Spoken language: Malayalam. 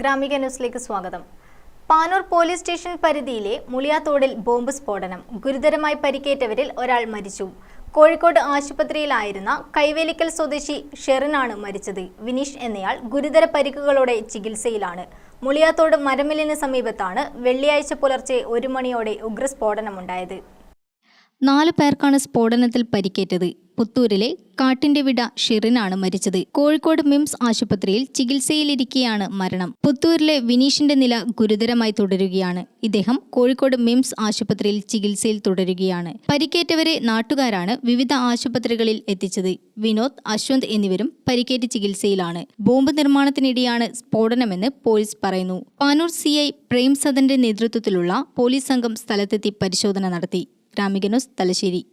ഗ്രാമിക ന്യൂസിലേക്ക് സ്വാഗതം. പാനൂർ പോലീസ് സ്റ്റേഷൻ പരിധിയിലെ മുളിയാത്തോടിൽ ബോംബ് സ്ഫോടനം. ഗുരുതരമായി പരിക്കേറ്റവരിൽ ഒരാൾ മരിച്ചു. കോഴിക്കോട് ആശുപത്രിയിലായിരുന്ന കൈവേലിക്കൽ സ്വദേശി ഷെറിനാണ് മരിച്ചത്. വിനീഷ് എന്നയാൾ ഗുരുതര പരിക്കുകളോടെ ചികിത്സയിലാണ്. മുളിയാത്തോട് മരമിലിന് സമീപത്താണ് വെള്ളിയാഴ്ച പുലർച്ചെ ഒരു മണിയോടെ ഉഗ്രസ്ഫോടനമുണ്ടായത്. നാല് പേർക്കാണ് സ്ഫോടനത്തിൽ പരിക്കേറ്റത്. പുത്തൂരിലെ കാട്ടിന്റെ വിട ഷിറിനാണ് മരിച്ചത്. കോഴിക്കോട് മിംസ് ആശുപത്രിയിൽ ചികിത്സയിലിരിക്കെയാണ് മരണം. പുത്തൂരിലെ വിനീഷിന്റെ നില ഗുരുതരമായി തുടരുകയാണ്. ഇദ്ദേഹം കോഴിക്കോട് മിംസ് ആശുപത്രിയിൽ ചികിത്സയിൽ തുടരുകയാണ്. പരിക്കേറ്റവരെ നാട്ടുകാരാണ് വിവിധ ആശുപത്രികളിൽ എത്തിച്ചത്. വിനോദ് അശ്വന്ത് എന്നിവരും പരിക്കേറ്റ് ചികിത്സയിലാണ്. ബോംബ് നിർമ്മാണത്തിനിടെയാണ് സ്ഫോടനമെന്ന് പോലീസ് പറയുന്നു. പാനൂർ സി ഐ പ്രേംസദന്റെ നേതൃത്വത്തിലുള്ള പോലീസ് സംഘം സ്ഥലത്തെത്തി പരിശോധന നടത്തി. രാമികനോസ് തലശ്ശേരി.